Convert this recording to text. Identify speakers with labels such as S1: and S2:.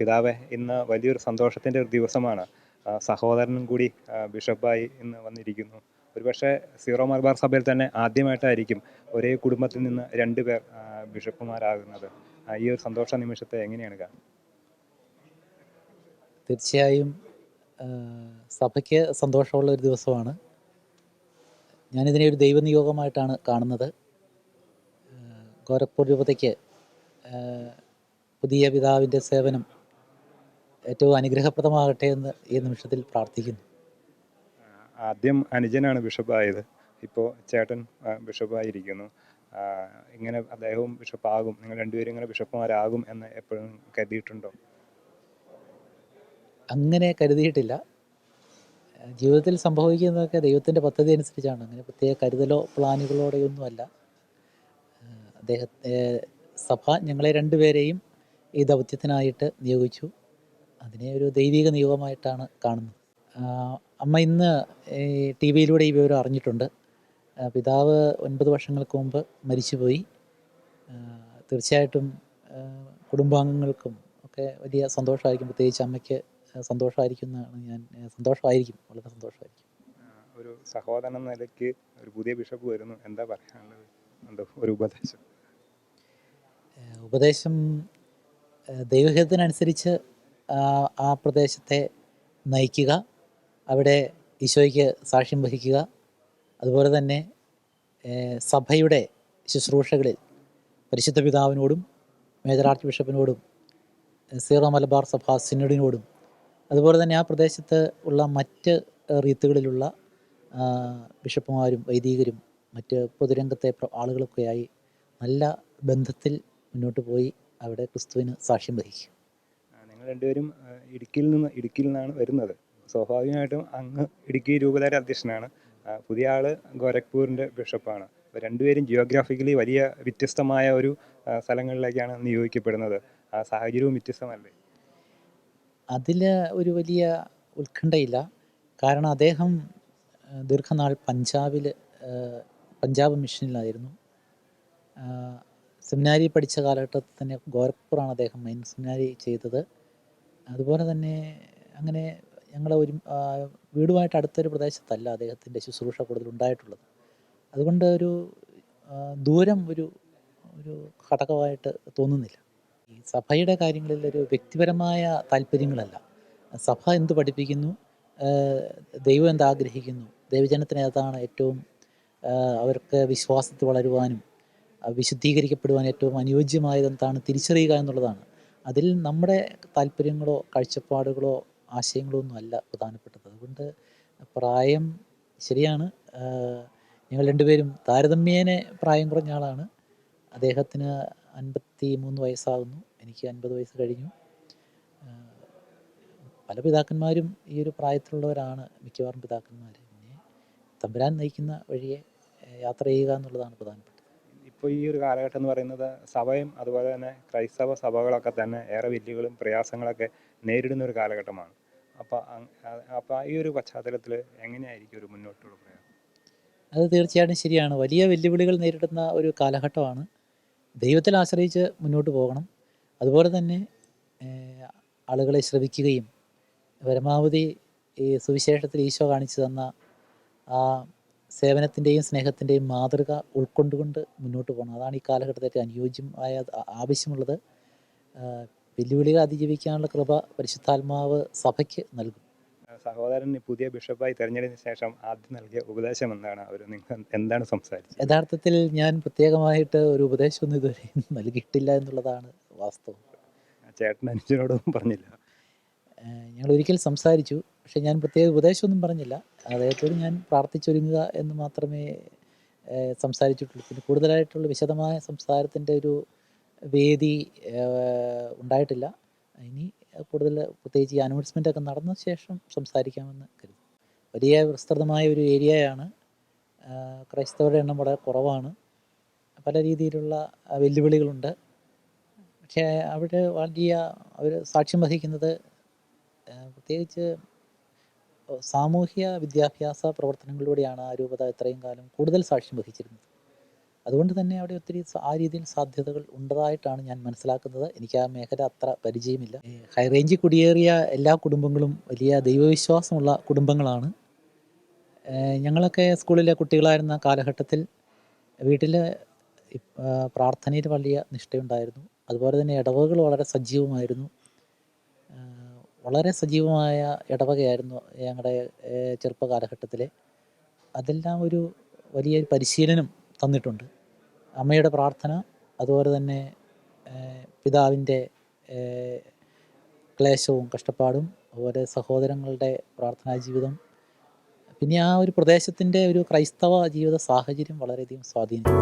S1: പിതാവെ ഇന്ന് വലിയൊരു സന്തോഷത്തിന്റെ ഒരു ദിവസമാണ്. സഹോദരനും കൂടി ബിഷപ്പായി ഇന്ന് വന്നിരിക്കുന്നു. ഒരുപക്ഷെ സീറോ മലബാർ സഭയിൽ തന്നെ ആദ്യമായിട്ടായിരിക്കും ഒരേ കുടുംബത്തിൽ നിന്ന് രണ്ട് പേർ ബിഷപ്പുമാരാകുന്നത്. ഈ ഒരു സന്തോഷ നിമിഷത്തെ എങ്ങനെയാണ് കാണുന്നത്
S2: തീർച്ചയായും സഭയ്ക്ക് സന്തോഷമുള്ള ഒരു ദിവസമാണ്. ഞാനിതിനെ ഒരു ദൈവനിയോഗമായിട്ടാണ് കാണുന്നത്. ഗോരഖ്പൂർ രൂപതയ്ക്ക് പുതിയ പിതാവിന്റെ സേവനം ഏറ്റവും അനുഗ്രഹപ്രദമാകട്ടെ എന്ന് ഈ നിമിഷത്തിൽ പ്രാർത്ഥിക്കുന്നു.
S1: ആദ്യം അനുജനാണ് ബിഷപ്പായത്. ഇപ്പോൾ ചേട്ടൻ ബിഷപ്പായിരിക്കുന്നു. ഇങ്ങനെ അദ്ദേഹവും ബിഷപ്പാകും. നിങ്ങൾ രണ്ടുപേരും ഇങ്ങനെ ബിഷപ്പുമാരാകും എന്ന് എപ്പോഴും കരുതിയിട്ടുണ്ടോ?
S2: അങ്ങനെ കരുതിയിട്ടില്ല. ജീവിതത്തിൽ സംഭവിക്കുന്നതൊക്കെ ദൈവത്തിന്റെ പദ്ധതി അനുസരിച്ചാണ്. അങ്ങനെ പ്രത്യേക കരുതലോ പ്ലാനുകളോടെയൊന്നുമല്ല അദ്ദേഹത്തെ സഭ ഞങ്ങളെ രണ്ടുപേരെയും ഈ ദൗത്യത്തിനായിട്ട് നിയോഗിച്ചു. അതിനെ ഒരു ദൈവിക നിയോഗമായിട്ടാണ് കാണുന്നത്. അമ്മ ഇന്ന് ടി വിയിലൂടെ ഈ വിവരം അറിഞ്ഞിട്ടുണ്ട്. പിതാവ് ഒൻപത് വർഷങ്ങൾക്ക് മുമ്പ് മരിച്ചുപോയി. തീർച്ചയായിട്ടും കുടുംബാംഗങ്ങൾക്കും ഒക്കെ വലിയ സന്തോഷമായിരിക്കും. പ്രത്യേകിച്ച് അമ്മയ്ക്ക് സന്തോഷമായിരിക്കും എന്നാണ് ഞാൻ സന്തോഷമായിരിക്കും വളരെ സന്തോഷമായിരിക്കും.
S1: ഒരു സഹോദരൻ എന്ന നിലയ്ക്ക് ഒരു പുതിയ ബിഷപ്പ് വരുന്നു. എന്താ പറയാനുള്ളത്? എന്തോ ഒരു ഉപദേശം.
S2: ഉപദേശം ദൈവഹിതത്തിനനുസരിച്ച് ആ പ്രദേശത്തെ നയിക്കുക. അവിടെ ഈശോയ്ക്ക് സാക്ഷ്യം വഹിക്കുക. അതുപോലെ തന്നെ സഭയുടെ ശുശ്രൂഷകളിൽ പരിശുദ്ധ പിതാവിനോടും മേജർ ആർച്ച് ബിഷപ്പിനോടും സീറോ മലബാർ സഭ സിനഡിനോടും അതുപോലെ തന്നെ ആ പ്രദേശത്ത് ഉള്ള മറ്റ് റീത്തുകളിലുള്ള ബിഷപ്പുമാരും വൈദികരും മറ്റ് പൊതുരംഗത്തെ ആളുകളൊക്കെയായി നല്ല ബന്ധത്തിൽ മുന്നോട്ട് പോയി അവിടെ ക്രിസ്തുവിന് സാക്ഷ്യം വഹിക്കും.
S1: രണ്ടുപേരും ഇടുക്കിയിൽ നിന്ന് ഇടുക്കിയിൽ നിന്നാണ് വരുന്നത്. സ്വാഭാവികമായിട്ടും അങ്ങ് ഇടുക്കി രൂപതയുടെ അധ്യക്ഷനാണ് പുതിയ ആൾ ഗോരഖ്പൂരിന്റെ ബിഷപ്പാണ്. അപ്പോൾ രണ്ടുപേരും ജിയോഗ്രാഫിക്കലി വലിയ വ്യത്യസ്തമായ ഒരു സ്ഥലങ്ങളിലേക്കാണ് നിയോഗിക്കപ്പെടുന്നത്. ആ സാഹചര്യവും വ്യത്യസ്തമല്ലേ?
S2: അതിൽ ഒരു വലിയ ഉത്കണ്ഠയില്ല. കാരണം അദ്ദേഹം ദീർഘനാൾ പഞ്ചാബിൽ പഞ്ചാബ് മിഷനിലായിരുന്നു. സെമിനാരി പഠിച്ച കാലഘട്ടത്തിൽ തന്നെ ഗോരഖ്പൂറാണ് അദ്ദേഹം മെയിൻ സെമിനാരി ചെയ്തത്. അതുപോലെ തന്നെ അങ്ങനെ ഞങ്ങളെ ഒരു വീടുമായിട്ട് അടുത്തൊരു പ്രദേശത്തല്ല അദ്ദേഹത്തിന്റെ ശുശ്രൂഷ കൂടുതൽ ഉണ്ടായിട്ടുള്ളത്. അതുകൊണ്ട് ഒരു ദൂരം ഒരു ഒരു ഘടകമായിട്ട് തോന്നുന്നില്ല. ഈ സഭയുടെ കാര്യങ്ങളിൽ ഒരു വ്യക്തിപരമായ താല്പര്യങ്ങളല്ല. സഭ എന്ത് പഠിപ്പിക്കുന്നു? ദൈവം എന്ത് ആഗ്രഹിക്കുന്നു? ദൈവജനത്തിന് ഏതാണ് ഏറ്റവും അവർക്ക് വിശ്വാസത്തിൽ വളരുവാനും വിശുദ്ധീകരിക്കപ്പെടുവാൻ ഏറ്റവും അനുയോജ്യമായത് എന്താണ് തിരിച്ചറിയുക എന്നുള്ളതാണ്. അതിൽ നമ്മുടെ താല്പര്യങ്ങളോ കാഴ്ചപ്പാടുകളോ ആശയങ്ങളോ ഒന്നും അല്ല പ്രധാനപ്പെട്ടത്. അതുകൊണ്ട് പ്രായം ശരിയാണ്. ഞങ്ങൾ രണ്ടുപേരും താരതമ്യേനെ പ്രായം കുറഞ്ഞ ആളാണ്. അദ്ദേഹത്തിന് അൻപത്തി മൂന്ന് വയസ്സാകുന്നു. എനിക്ക് അൻപത് വയസ്സ് കഴിഞ്ഞു. പല പിതാക്കന്മാരും ഈ ഒരു പ്രായത്തിലുള്ളവരാണ് മിക്കവാറും പിതാക്കന്മാർ പിന്നെ തമ്പുരാൻ നയിക്കുന്ന വഴിയെ യാത്ര ചെയ്യുക എന്നുള്ളതാണ് പ്രധാനപ്പെട്ടത്.
S1: ഇപ്പോൾ ഈ ഒരു കാലഘട്ടം എന്ന് പറയുന്നത് സഭയും അതുപോലെ തന്നെ ക്രൈസ്തവ സഭകളൊക്കെ തന്നെ ഏറെ വെല്ലുകളും പ്രയാസങ്ങളൊക്കെ നേരിടുന്ന ഒരു കാലഘട്ടമാണ്. അപ്പോൾ അപ്പോൾ ഈ ഒരു പശ്ചാത്തലത്തിൽ എങ്ങനെയായിരിക്കും ഒരു മുന്നോട്ടുള്ള പ്രയാസം?
S2: അത് തീർച്ചയായിട്ടും ശരിയാണ്. വലിയ വെല്ലുവിളികൾ നേരിടുന്ന ഒരു കാലഘട്ടമാണ്. ദൈവത്തിൽ ആശ്രയിച്ച് മുന്നോട്ട് പോകണം. അതുപോലെ തന്നെ ആളുകളെ ശ്രവിക്കുകയും പരമാവധി ഈ സുവിശേഷത്തിൽ ഈശോ കാണിച്ചു തന്ന ആ സേവനത്തിന്റെയും സ്നേഹത്തിന്റെയും മാതൃക ഉൾക്കൊണ്ടുകൊണ്ട് മുന്നോട്ട് പോകണം. അതാണ് ഈ കാലഘട്ടത്തിൽ അനുയോജ്യമായ ആവശ്യമുള്ളത്. വെല്ലുവിളികൾ അതിജീവിക്കാനുള്ള കൃപ പരിശുദ്ധാത്മാവ് സഭയ്ക്ക് നൽകും.
S1: സഹോദരൻ പുതിയ ബിഷപ്പായി തെരഞ്ഞെടുത്തതിന് ശേഷം ആദ്യം നൽകിയ ഉപദേശം എന്താണ്? അവർ നിങ്ങൾ എന്താണ് സംസാരിച്ചത്?
S2: യഥാർത്ഥത്തിൽ ഞാൻ പ്രത്യേകമായിട്ട് ഒരു ഉപദേശമൊന്നും ഇതുവരെ നൽകിയിട്ടില്ല എന്നുള്ളതാണ് വാസ്തവം.
S1: ചേട്ടൻ അനുജനോടൊന്നും പറഞ്ഞില്ല.
S2: ഞങ്ങൾ ഒരിക്കൽ സംസാരിച്ചു. പക്ഷേ ഞാൻ പ്രത്യേക ഉപദേശമൊന്നും പറഞ്ഞില്ല. അദ്ദേഹത്തോട് ഞാൻ പ്രാർത്ഥിച്ചൊരുങ്ങുക എന്ന് മാത്രമേ സംസാരിച്ചിട്ടുള്ളൂ. പിന്നെ കൂടുതലായിട്ടുള്ള വിശദമായ സംസാരത്തിന്റെ ഒരു വേദി ഉണ്ടായിട്ടില്ല. ഇനി കൂടുതൽ പ്രത്യേകിച്ച് ഈ അനൗൺസ്മെന്റ് ഒക്കെ നടന്ന ശേഷം സംസാരിക്കാമെന്ന് കരുതുന്നു. വലിയ വിസ്തൃതമായ ഒരു ഏരിയയാണ്. ക്രൈസ്തവരുടെ എണ്ണം വളരെ കുറവാണ്. പല രീതിയിലുള്ള വെല്ലുവിളികളുണ്ട്. പക്ഷേ അവിടെ വലിയ അവർ സാക്ഷ്യം വഹിക്കുന്നത് പ്രത്യേകിച്ച് സാമൂഹ്യ വിദ്യാഭ്യാസ പ്രവർത്തനങ്ങളിലൂടെയാണ് ആ രൂപത ഇത്രയും കാലം കൂടുതൽ സാക്ഷ്യം വഹിച്ചിരുന്നത്. അതുകൊണ്ട് തന്നെ അവിടെ ഒത്തിരി ആ രീതിയിൽ സാധ്യതകൾ ഉണ്ടതായിട്ടാണ് ഞാൻ മനസ്സിലാക്കുന്നത്. എനിക്ക് ആ മേഖല അത്ര പരിചയമില്ല. ഈ ഹൈ റേഞ്ചിൽ കുടിയേറിയ എല്ലാ കുടുംബങ്ങളും വലിയ ദൈവവിശ്വാസമുള്ള കുടുംബങ്ങളാണ്. ഞങ്ങളൊക്കെ സ്കൂളിലെ കുട്ടികളായിരുന്ന കാലഘട്ടത്തിൽ വീട്ടിൽ പ്രാർത്ഥനയിൽ വലിയ നിഷ്ഠയുണ്ടായിരുന്നു. അതുപോലെ തന്നെ ഇടവകൾ വളരെ സജീവമായിരുന്നു. വളരെ സജീവമായ ഇടവകയായിരുന്നു ഞങ്ങളുടെ ചെറുപ്പ കാലഘട്ടത്തിൽ അതെല്ലാം ഒരു വലിയ പരിശീലനം തന്നിട്ടുണ്ട്. അമ്മയുടെ പ്രാർത്ഥന അതുപോലെ തന്നെ പിതാവിന്റെ ക്ലേശവും കഷ്ടപ്പാടും അതുപോലെ സഹോദരങ്ങളുടെ പ്രാർത്ഥനാ ജീവിതം. പിന്നെ ആ ഒരു പ്രദേശത്തിന്റെ ഒരു ക്രൈസ്തവ ജീവിത സാഹചര്യം വളരെയധികം സ്വാധീനിച്ചു.